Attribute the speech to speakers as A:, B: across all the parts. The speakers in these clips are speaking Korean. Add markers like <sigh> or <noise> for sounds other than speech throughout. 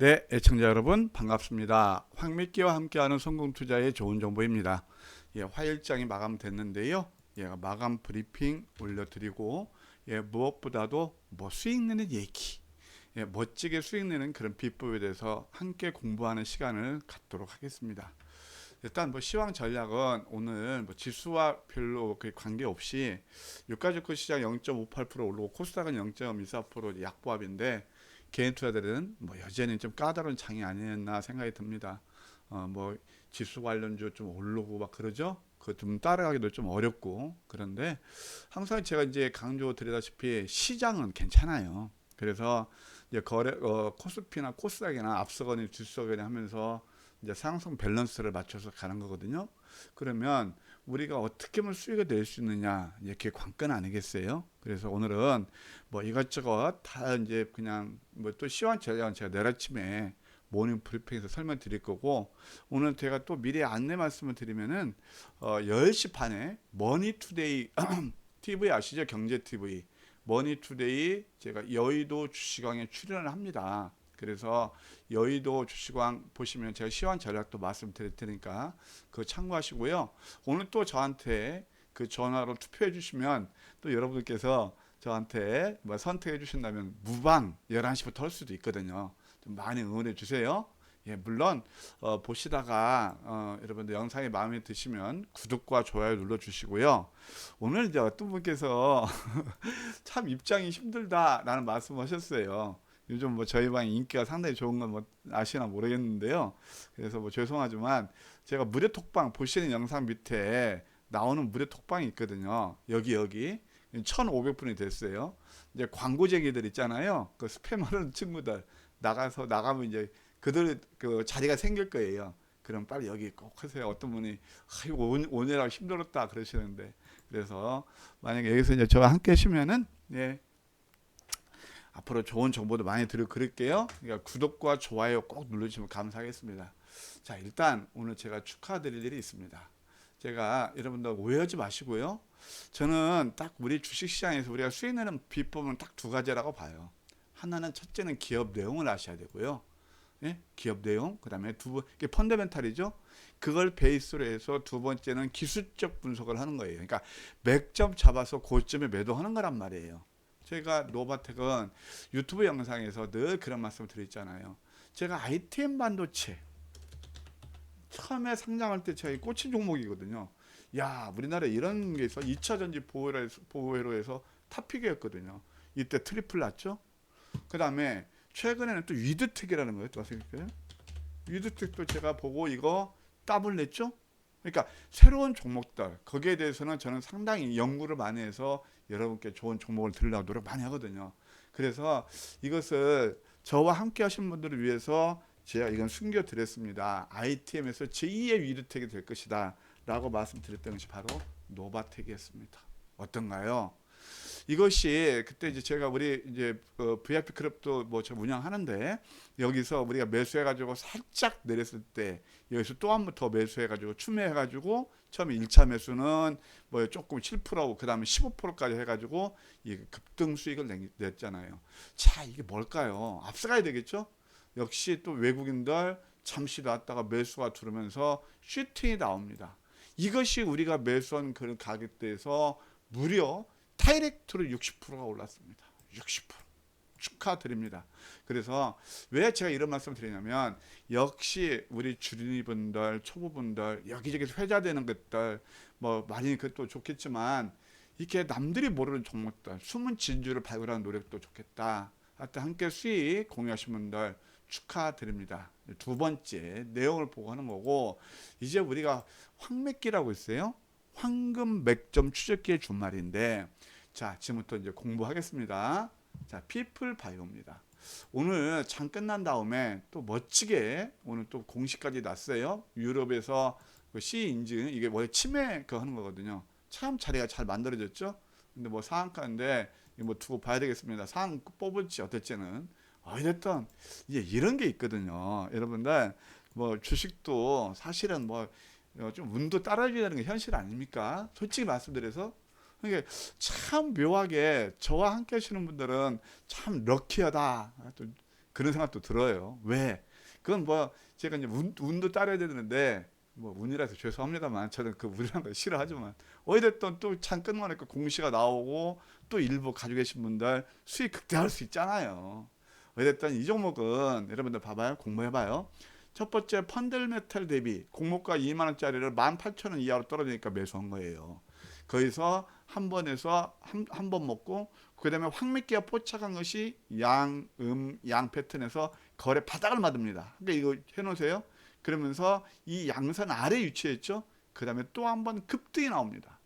A: 네, 애청자 여러분 반갑습니다. 황미끼와 함께하는 성공 투자의 좋은 정보입니다. 예, 화일장이 마감됐는데요. 예, 마감 브리핑 올려드리고 예, 무엇보다도 뭐 수익 내는 얘기, 예, 멋지게 수익 내는 그런 비법에 대해서 함께 공부하는 시간을 갖도록 하겠습니다. 일단 뭐 시황 전략은 오늘 뭐 지수와 별로 그 관계 없이 유가주가 시장 0.58% 오르고 코스닥은 0.24% 약보합인데 개인 투자들은 뭐 여전히 좀 까다로운 장이 아니었나 생각이 듭니다. 어 뭐 지수 관련주 좀 오르고 막 그러죠. 그 좀 따라가기도 좀 어렵고 그런데 항상 제가 이제 강조 드리다시피 시장은 괜찮아요. 그래서 이제 거래 어 코스피나 코스닥이나 앞서거니 뒤서거니 하면서 이제 상승 밸런스를 맞춰서 가는 거거든요. 그러면 우리가 어떻게 하면 수익을 낼 수 있느냐 이렇게 관건 아니겠어요? 그래서 오늘은 뭐 이것저것 다 이제 그냥 뭐또 전략은 제가 내일 아침에 모닝 브리핑에서 설명 드릴 거고 오늘 제가 또 미리 안내 말씀을 드리면은 어 10시 반에 머니투데이 TV <clears throat> 아시죠? 경제 TV 머니투데이 제가 여의도 주식왕에 출연을 합니다. 그래서 여의도 주식왕 보시면 제가 시황 전략도 말씀드릴 테니까 그거 참고하시고요. 오늘 또 저한테 그 전화로 투표해 주시면 또 여러분들께서 저한테 뭐 선택해 주신다면 무방 11시부터 할 수도 있거든요. 좀 많이 응원해 주세요. 예, 물론 어, 보시다가 어, 여러분들 영상이 마음에 드시면 구독과 좋아요 눌러 주시고요. 오늘 이제 어떤 분께서 <laughs> 참 입장이 힘들다라는 말씀하셨어요. 요즘 뭐 저희 방이 인기가 상당히 좋은 건 뭐 아시나 모르겠는데요. 그래서 뭐 죄송하지만 제가 무료 톡방 보시는 영상 밑에 나오는 무료 톡방이 있거든요. 여기 여기 1,500분이 됐어요. 이제 광고쟁이들 있잖아요. 그 스팸하는 <laughs> 친구들 나가서 나가면 이제 그들 그 자리가 생길 거예요. 그럼 빨리 여기 꼭 하세요. 어떤 분이 아이고 오- 오느라 힘들었다 그러시는데 그래서 만약에 여기서 이제 저와 함께 하시면은 예 앞으로 좋은 정보도 많이 그럴게요. 그러니까 구독과 좋아요 꼭 눌러주시면 감사하겠습니다. 자 일단 오늘 제가 축하드릴 일이 있습니다. 제가 여러분들 오해하지 마시고요. 저는 딱 우리 주식시장에서 우리가 수익 내는 비법은 딱 두 가지라고 봐요. 하나는 첫째는 기업 내용을 아셔야 되고요. 예? 기업 내용, 그 다음에 두 번, 이게 펀더멘탈이죠. 그걸 베이스로 해서 두 번째는 기술적 분석을 하는 거예요. 그러니까 맥점 잡아서 고점에 매도하는 거란 말이에요. 제가 노바텍은 유튜브 영상에서 늘 그런 말씀을 드렸잖아요. 제가 ITM 반도체 처음에 상장할 때 저희 꽂힌 종목이거든요. 야, 우리나라에 이런 게 있어. 2차 전지 보호로 해서, 탑픽이었거든요. 이때 트리플 났죠. 그 다음에 최근에는 또 위드텍이라는 거예요. 또 생각해요. 위드텍도 제가 보고 이거 더블 냈죠. 그러니까 새로운 종목들 거기에 대해서는 저는 상당히 연구를 많이 해서 여러분께 좋은 종목을 들으려고 노력 많이 하거든요. 그래서 이것을 저와 함께 하신 분들을 위해서 제가 이건 숨겨드렸습니다. ITM에서 제2의 위드텍이 될 것이다. 라고 말씀드렸던 것이 바로 노바텍이었습니다. 어떤가요? 이것이 그때 이제 제가 우리 이제 그 VIP 클럽도 뭐 저 운영하는데 여기서 우리가 매수해 가지고 살짝 내렸을 때 여기서 또 한 번 더 매수해 가지고 추매해 가지고 처음에 1차 매수는 뭐 조금 7%고 그 다음에 15%까지 해 가지고 이 급등 수익을 내- 냈잖아요. 자 이게 뭘까요? 앞서가야 되겠죠? 역시 또 외국인들 잠시 놨다가 매수가 들어오면서 슈팅이 나옵니다. 이것이 우리가 매수한 그런 가격대에서 무려 다이렉트로 60%가 올랐습니다. 60% 축하드립니다. 그래서 왜 제가 이런 말씀 드리냐면 역시 우리 주린이분들 초보분들 여기저기서 회자되는 것들 뭐 많이 그것도 좋겠지만 이렇게 남들이 모르는 종목들 숨은 진주를 발굴하는 노력도 좋겠다. 하여튼 함께 수익 공유하신 분들 축하드립니다. 두 번째 내용을 보고 하는 거고 이제 우리가 황맥기라고 있어요. 황금 맥점 추적기의 준말인데 자 지금부터 이제 공부하겠습니다. 자 피플 바이오입니다. 오늘 장 끝난 다음에 또 멋지게 오늘 또 공식까지 났어요. 유럽에서 그 C 인증 이게 원래 치매 그 하는 거거든요. 참 자리가 잘 만들어졌죠. 근데 뭐 상한가인데 뭐 두고 봐야 되겠습니다. 상한 뽑을지 어떨지는 어쨌든 이제 이런 게 있거든요. 여러분들 뭐 주식도 사실은 뭐 좀 운도 따라줘야 되는 게 현실 아닙니까? 솔직히 말씀드려서 그러니까 참 묘하게 저와 함께 하시는 분들은 참 럭키하다. 또 그런 생각도 들어요. 왜? 그건 뭐 제가 이제 운, 운도 따라야 되는데 뭐 운이라서 죄송합니다만 저는 그 운이라는 걸 싫어하지만 어찌됐든 또참 끝나니까 공시가 나오고 또 일부 가지고 계신 분들 수익 극대화할 수 있잖아요. 어찌됐든 이 종목은 여러분들 봐봐요. 공부해봐요. 첫 번째 펀들메탈 대비 공모가 2만 원짜리를 18,000원 이하로 떨어지니까 매수한 거예요. 거기서 한 번에서 한한번 먹고 그다음에 황미끼가 포착한 것이 양, 음, 양 패턴에서 거래 바닥을 맞습니다. 그러니까 이거 해놓으세요. 그러면서 이 양선 아래 위치했죠. 그다음에 또 한 번 급등이 나옵니다.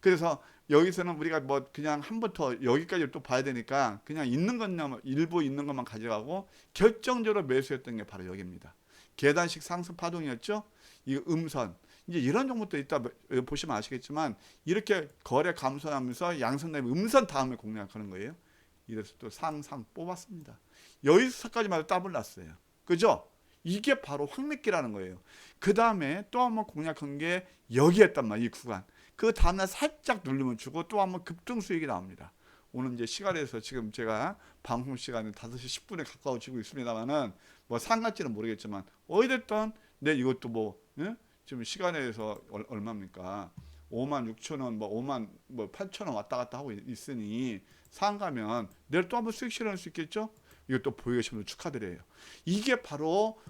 A: 그래서 여기서는 우리가 뭐 그냥 한번더 여기까지 또 봐야 되니까 그냥 있는 것만 일부 있는 것만 가져가고 결정적으로 매수했던 게 바로 여기입니다. 계단식 상승 파동이었죠. 이 음선 이제 이런 종목도 있다 보시면 아시겠지만 이렇게 거래 감소하면서 양선 다음에 음선 다음에 공략하는 거예요. 이래서 또 상상 뽑았습니다. 여기서까지마다 더블 났어요. 그죠? 이게 바로 황미끼라는 거예요. 그 다음에 또 한번 공략한 게 여기였단 말이에요. 이 구간. 그 다음날 살짝 눌리면 주고 또 한번 급등 수익이 나옵니다. 오늘 이제 시간에서 지금 제가 방송 시간은 5시 10분에 가까워지고 있습니다만은 뭐 상관지는 모르겠지만 어찌됐든 내 이것도 뭐 예? 지금 시간에서 얼, 얼마입니까? 5만 6천 원, 뭐 5만 뭐 8천 원 왔다 갔다 하고 있- 있으니 상 가면 내일 또 한번 수익 실현할 수 있겠죠? 이것도 보유 계신 분 축하드려요. 이게 바로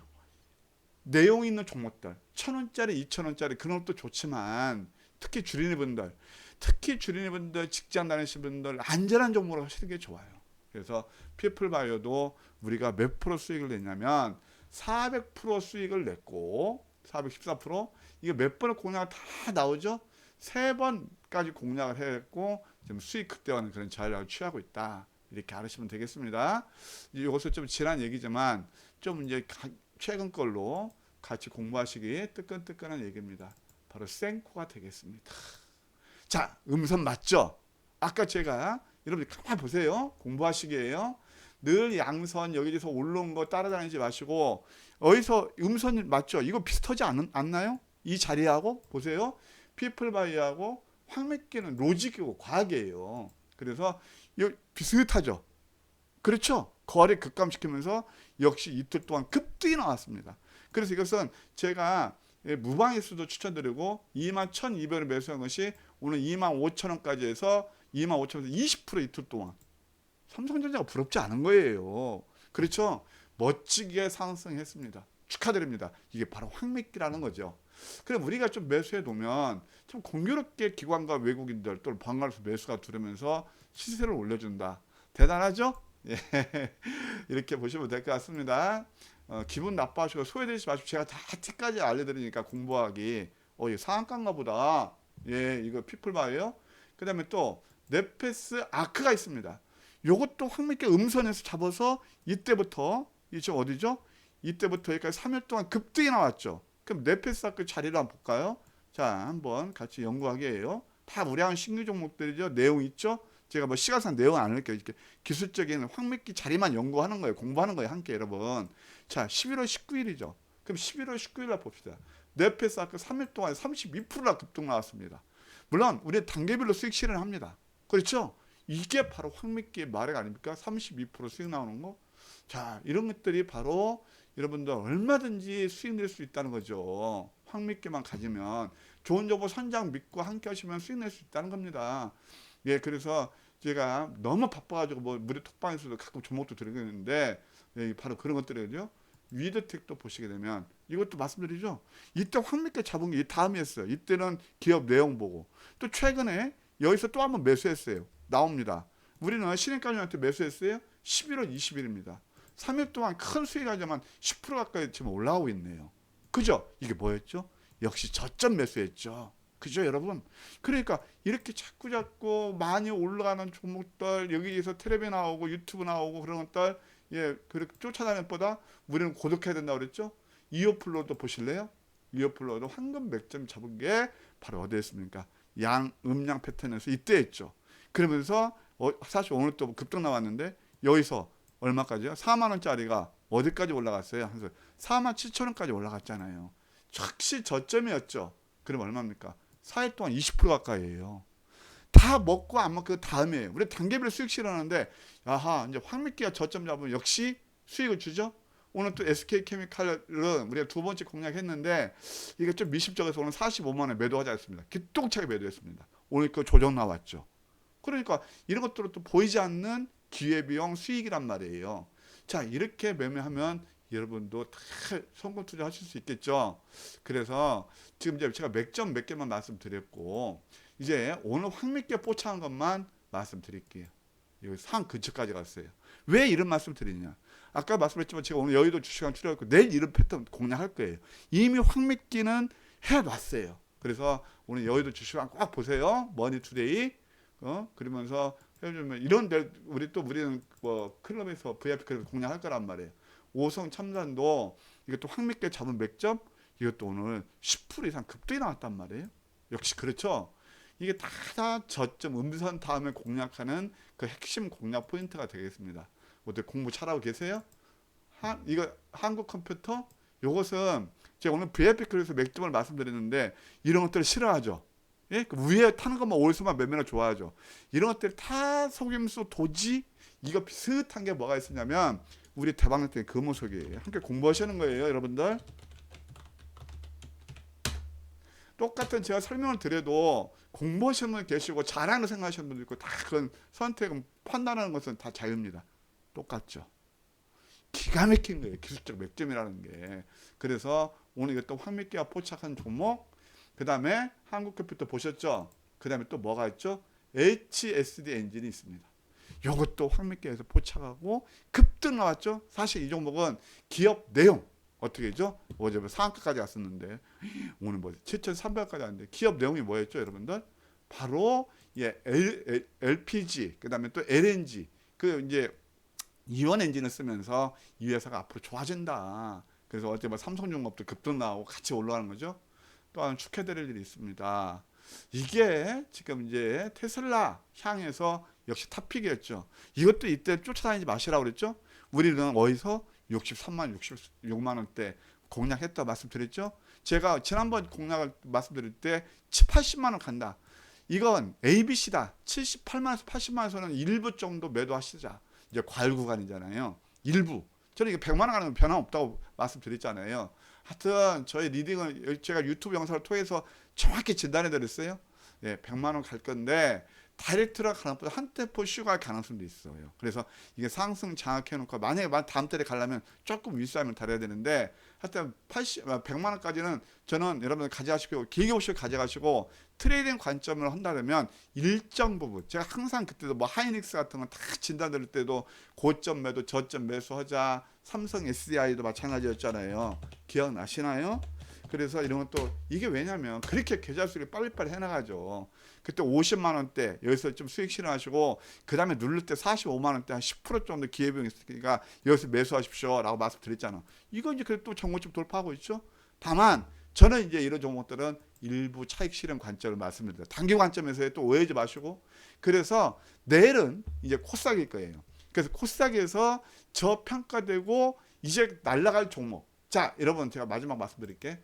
A: 내용 있는 종목들 천 원짜리, 이천 원짜리 그런 것도 좋지만 특히 주린이 분들, 특히 주린이 분들, 직장 다니시는 분들 안전한 종목으로 하시는 게 좋아요. 그래서 피플바이오도 우리가 몇 프로 수익을 냈냐면 400% 수익을 냈고 414% 이게 몇 번을 공략 다 나오죠. 세 번까지 공략을 했고 지금 수익 극대화하는 그런 전략을 취하고 있다. 이렇게 알으시면 되겠습니다. 이것은 좀 지난 얘기지만 좀 이제 가- 최근 걸로 같이 공부하시기 뜨끈뜨끈한 얘기입니다. 바로 생코가 되겠습니다. 자, 음선 맞죠? 아까 제가 여러분들 가만 보세요. 공부하시기에요. 늘 양선 여기서 올라온 거 따라다니지 마시고 어디서 음선 맞죠? 이거 비슷하지 않, 않나요? 이 자리하고 보세요. 피플바이하고 황맥기는 로직이고 과학이에요. 그래서 이 비슷하죠. 그렇죠. 거래 급감시키면서 역시 이틀 동안 급등이 나왔습니다. 그래서 이것은 제가 예, 무방일수도 추천드리고 2만 1,200원 매수한 것이 오늘 2만 5천 원까지 해서 2만 5천 원에서 20% 이틀 동안 삼성전자가 부럽지 않은 거예요. 그렇죠? 멋지게 상승했습니다. 축하드립니다. 이게 바로 황미끼라는 거죠. 그럼 우리가 좀 매수해 놓으면 좀 공교롭게 기관과 외국인들 또 번갈아서 매수가 들으면서 시세를 올려준다. 대단하죠? 예. <laughs> 이렇게 보시면 될 것 같습니다. 어, 기분 나빠하시고 소외되지 마시고 제가 다 티까지 알려드리니까 공부하기 어, 이 상한가인가 보다. 예, 이거 피플바예요. 그 다음에 또 네페스 아크가 있습니다. 요것도 황미께 음선에서 잡아서 이때부터 이 지금 어디죠? 이때부터 여기까지 3일 동안 급등이 나왔죠. 그럼 네페스 아크 자리를 한번 볼까요? 자, 한번 같이 연구하기예요. 다 우량한 신규 종목들이죠. 내용 있죠? 제가 뭐 시간상 내용 안 할게요. 이렇게 기술적인 황미끼 자리만 연구하는 거예요. 공부하는 거예요. 함께 여러분. 자, 11월 19일이죠. 그럼 11월 19일 날 봅시다. 네페스 아크 3일 동안 32%나 급등 나왔습니다. 물론 우리 단계별로 수익 실현합니다. 그렇죠? 이게 바로 황미끼의 말액 아닙니까? 32% 수익 나오는 거. 자, 이런 것들이 바로 여러분들 얼마든지 수익 낼 수 있다는 거죠. 황미끼만 가지면 좋은 정보 선장 믿고 함께 하시면 수익 낼 수 있다는 겁니다. 예, 그래서 제가 너무 바빠가지고 뭐 무료 톡방에서도 가끔 종목도 드리겠는데 예, 바로 그런 것들이죠. 위드텍도 보시게 되면 이것도 말씀드리죠. 이때 황미끼 잡은 게 다음이었어요. 이때는 기업 내용 보고 또 최근에 여기서 또 한번 매수했어요. 나옵니다. 우리는 신인가족한테 매수했어요. 11월 20일입니다. 3일 동안 큰 수익하지만 10% 가까이 지금 올라오고 있네요. 그죠? 이게 뭐였죠? 역시 저점 매수했죠. 그죠, 여러분? 그러니까 이렇게 자꾸 자꾸 많이 올라가는 종목들 여기에서 텔레비 나오고 유튜브 나오고 그런 것들 예 그렇게 쫓아다니는 것보다 우리는 고독해야 된다 그랬죠? 이어플로도 보실래요? 이어플로도 황금 맥점 잡은 게 바로 어디였습니까? 양 음양 패턴에서 이때 했죠. 그러면서 어, 사실 오늘 또 급등 나왔는데 여기서 얼마까지요? 4만 원짜리가 어디까지 올라갔어요? 그래서 4만 7천 원까지 올라갔잖아요. 즉시 저점이었죠. 그럼 얼마입니까? 4일 동안 20% 가까이예요. 다 먹고 안 먹고 그 다음이에요. 우리 단계별 수익 실현하는데 아하 이제 황미끼가 저점 잡으면 역시 수익을 주죠. 오늘 또 SK 케미칼은 우리가 두 번째 공략했는데 이게 좀 미심쩍어서 오늘 45만 원 매도하지 않습니다. 기똥차게 매도했습니다. 오늘 그 조정 나왔죠. 그러니까 이런 것들은 또 보이지 않는 기회비용 수익이란 말이에요. 자 이렇게 매매하면 여러분도 다 성공 투자 하실 수 있겠죠. 그래서 지금 이제 제가 맥점 몇 개만 말씀드렸고 이제 오늘 황미께 뽀창한 것만 말씀드릴게요. 여기 상 근처까지 갔어요. 왜 이런 말씀 드리냐? 아까 말씀했지만 제가 오늘 여의도 주시간 출연했고 내일 이런 패턴 공략할 거예요. 이미 황미끼는 해놨어요. 그래서 오늘 여의도 주시간 꼭 보세요. 머니투데이 어 그러면서 해주면 이런 데 우리 또 우리는 뭐 클럽에서 VIP 클럽 공략할 거란 말이에요. 오성 참단도 이것도 황미께 잡은 맥점 이것도 오늘 10% 이상 급등이 나왔단 말이에요. 역시 그렇죠. 이게 다, 다 저점 음선 다음에 공략하는 그 핵심 공략 포인트가 되겠습니다. 어때 공부 잘하고 계세요? 한 이거 한국 컴퓨터 요것은 제가 오늘 VIP 클래스 맥점을 말씀드렸는데 이런 것들을 싫어하죠. 예? 그 위에 타는 것만 올수만 매매를 좋아하죠. 이런 것들 다 속임수 도지 이거 비슷한 게 뭐가 있었냐면 우리 대박날 때 금호석이에요. 함께 공부하시는 거예요, 여러분들. 똑같은 제가 설명을 드려도 공부하시는 분 계시고 잘하는 생각하시는 분도 있고 다 그건 선택은 판단하는 것은 다 자유입니다. 똑같죠. 기가 막힌 거예요. 기술적 맥점이라는 게. 그래서 오늘 이것도 황미끼와 포착한 종목 그 다음에 한국컴퓨터 보셨죠? 그 다음에 또 뭐가 있죠? HSD 엔진이 있습니다. 이것도 황미끼에서 포착하고 급등 나왔죠? 사실 이 종목은 기업 내용 어떻게 죠 어제 뭐 상한가까지 갔었는데 오늘 뭐 7,300까지 왔는데 기업 내용이 뭐였죠, 여러분들? 바로 예, L, LPG 그다음에 또 LNG 그 이제 이원 엔진을 쓰면서 이 회사가 앞으로 좋아진다. 그래서 어제 뭐 삼성중공업도 급등 나오고 같이 올라가는 거죠. 또한 축하드릴 일이 있습니다. 이게 지금 이제 테슬라 향해서 역시 탑픽이었죠. 이것도 이때 쫓아다니지 마시라고 그랬죠. 우리는 어디서 63만 66만 원대 공략했다 말씀드렸죠. 제가 지난번 공략을 말씀드릴 때 80만 원 간다. 이건 ABC다. 78만에서 80만 원에서는 일부 정도 매도하시자. 이제 과열 구간이잖아요. 일부. 저는 이게 100만 원 가는 건 변함없다고 말씀드렸잖아요. 하여튼 저희 리딩을 제가 유튜브 영상을 통해서 정확히 진단해 드렸어요. 예, 100만 원 갈 건데 다이렉트로 가는 것보다 한 템포 쉬고 갈 가능성도 있어요. 그래서 이게 상승 장악해 놓고 만약에 다음 달에 가려면 조금 윗싸움을 달아야 되는데 하여튼 80, 100만 원까지는 저는 여러분들 가져가시고 길게 보시고 가져가시고 트레이딩 관점을 한다면 일정 부분 제가 항상 그때도 뭐 하이닉스 같은 건 다 진단 드릴 때도 고점 매도 저점 매수하자 삼성 SDI도 마찬가지였잖아요. 기억나시나요? 그래서 이런 것도 이게 왜냐면 그렇게 계좌 수익을 빨리빨리 해나가죠. 그때 50만 원대 여기서 좀 수익 실현하시고 그 다음에 누를 때 45만 원대 한 10% 정도 기회비용 있으니까 여기서 매수하십시오라고 말씀드렸잖아. 이거 이제 그래도 정고점 돌파하고 있죠. 다만 저는 이제 이런 종목들은 일부 차익 실현 관점을 말씀드립니다. 단기 관점에서 또 오해하지 마시고 그래서 내일은 이제 코스닥일 거예요. 그래서 코스닥에서 저평가되고 이제 날라갈 종목. 자, 여러분 제가 마지막 말씀드릴게.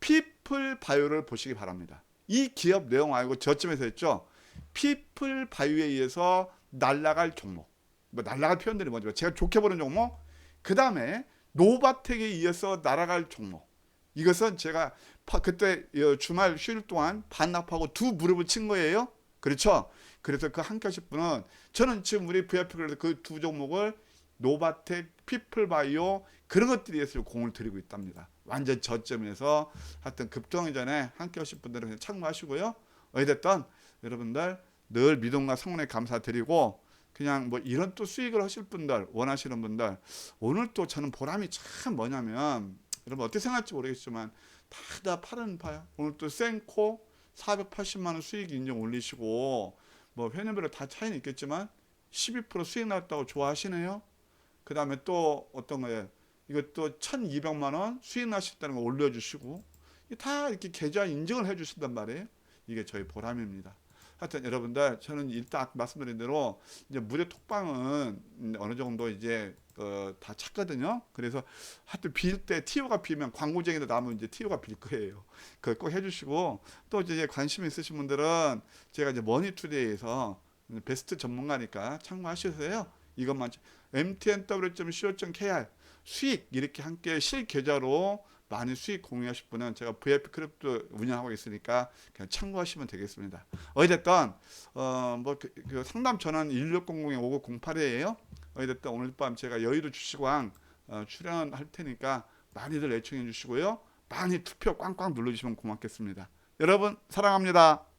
A: 피플 바이오를 보시기 바랍니다. 이 기업 내용 알고 저점에서 했죠. 피플 바이오에 의해서 날라갈 종목. 뭐 날라갈 표현들이 뭐죠? 제가 좋게 보는 종목. 그 다음에 노바텍에 의해서 날아갈 종목. 이것은 제가 파- 그때 어, 주말 휴일 동안 반납하고 두 무릎을 친 거예요. 그렇죠? 그래서 그 함께 하실 분은 저는 지금 우리 VIP 그래서 그 두 종목을 노바텍, 피플바이오 그런 것들에 의해서 공을 들이고 있답니다. 완전 저점에서 하여튼 급등하기 전에 함께 하실 분들은 그냥 참고하시고요. 어찌됐든 여러분들 늘 믿음과 성원에 감사드리고 그냥 뭐 이런 또 수익을 하실 분들 원하시는 분들 오늘 또 저는 보람이 참 뭐냐면 여러분 어떻게 생각할지 모르겠지만 다 다 파는 파요. 오늘 또 센코 480만 원 수익 인정 올리시고 뭐 회원별로 다 차이는 있겠지만 12% 수익 났다고 좋아하시네요. 그 다음에 또 어떤 거예요? 이것도 1,200만 원 수익 나셨다는 거 올려주시고 다 이렇게 계좌 인증을 해주신단 말이에요. 이게 저희 보람입니다. 하여튼 여러분들 저는 일단 말씀드린 대로 이제 무료 톡방은 음, 어느 정도 이제 어, 다 찼거든요. 그래서 하여튼 빌 때 티오가 비면 광고쟁이도 남으면 이제 티오가 빌 거예요. 그거 꼭 해주시고 또 이제 관심 있으신 분들은 제가 이제 머니투데이에서 베스트 전문가니까 참고하셔서요. 이것만 mtnw.co.kr 수익 이렇게 함께 실계좌로 많이 수익 공유하실 분은 제가 VIP 크립도 운영하고 있으니까 그냥 참고하시면 되겠습니다. 어찌됐든 어 뭐 그, 그 상담 전화는 1600-5908이에요. 어찌됐든 오늘 밤 제가 여의도 주식왕 어, 출연할 테니까 많이들 애청해 주시고요. 많이 투표 꽝꽝 눌러주시면 고맙겠습니다. 여러분 사랑합니다.